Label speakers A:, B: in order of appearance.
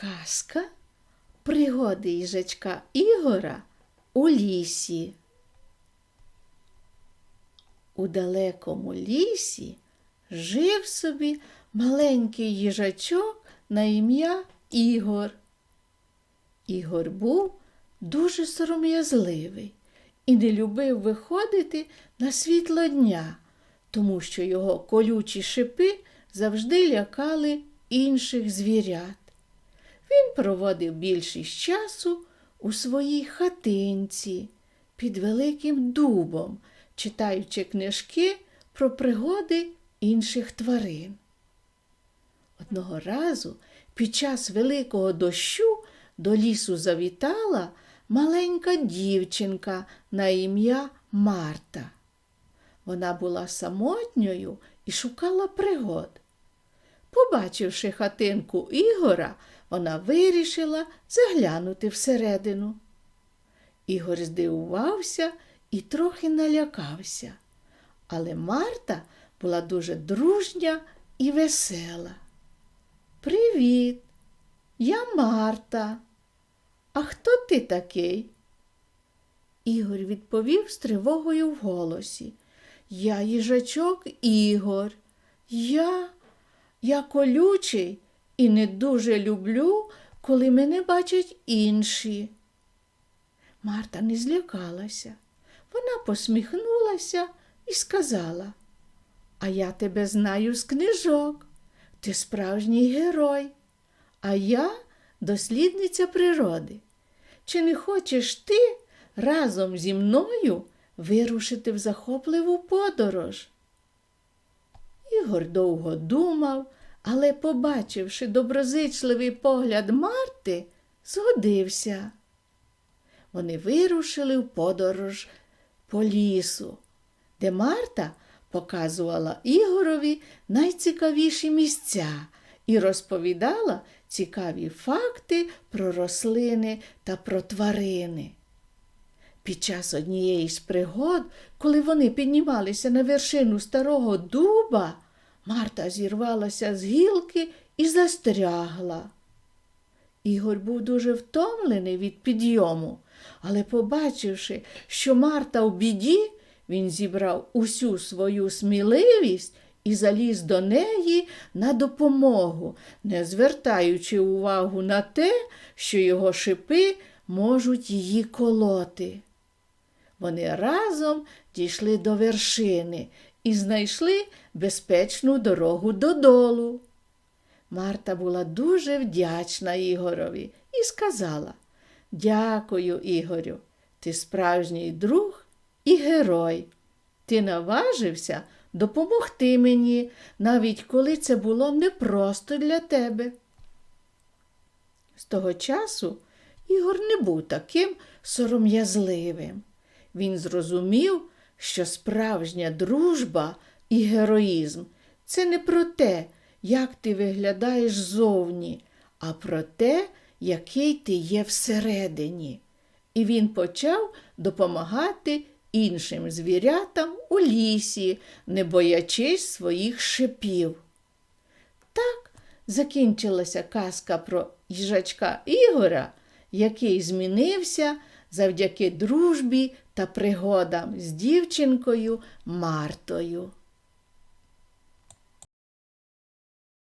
A: Казка пригоди їжачка Ігора у лісі. У далекому лісі жив собі маленький їжачок на ім'я Ігор. Ігор був дуже сором'язливий і не любив виходити на світло дня, тому що його колючі шипи завжди лякали інших звірят. Він проводив більшість часу у своїй хатинці під великим дубом, читаючи книжки про пригоди інших тварин. Одного разу під час великого дощу до лісу завітала маленька дівчинка на ім'я Марта. Вона була самотньою і шукала пригод. Побачивши хатинку Ігора, вона вирішила заглянути всередину. Ігор здивувався і трохи налякався, але Марта була дуже дружня і весела. Привіт, я Марта. А хто ти такий? Ігор відповів з тривогою в голосі. Я їжачок Ігор. Я, я колючий і не дуже люблю, коли мене бачать інші. Марта не злякалася. Вона посміхнулася і сказала, а я тебе знаю з книжок. Ти справжній герой, а я дослідниця природи. Чи не хочеш ти разом зі мною вирушити в захопливу подорож? Ігор довго думав, але, побачивши доброзичливий погляд Марти, згодився. Вони вирушили в подорож по лісу, де Марта показувала Ігорові найцікавіші місця і розповідала цікаві факти про рослини та про тварини. Під час однієї з пригод, коли вони піднімалися на вершину старого дуба, Марта зірвалася з гілки і застрягла. Ігор був дуже втомлений від підйому, але, побачивши, що Марта в біді, він зібрав усю свою сміливість і заліз до неї на допомогу, не звертаючи увагу на те, що його шипи можуть її колоти. Вони разом дійшли до вершини і знайшли безпечну дорогу додолу. Марта була дуже вдячна Ігорові і сказала Дякую, Ігорю, ти справжній друг і герой. Ти наважився допомогти мені, навіть коли це було непросто для тебе. З того часу Ігор не був таким сором'язливим. Він зрозумів, що справжня дружба і героїзм це не про те, як ти виглядаєш зовні, а про те, який ти є всередині. І він почав допомагати іншим звірятам у лісі, не боячись своїх шипів. Так закінчилася казка про їжачка Ігора, який змінився завдяки дружбі та пригодам з дівчинкою Мартою.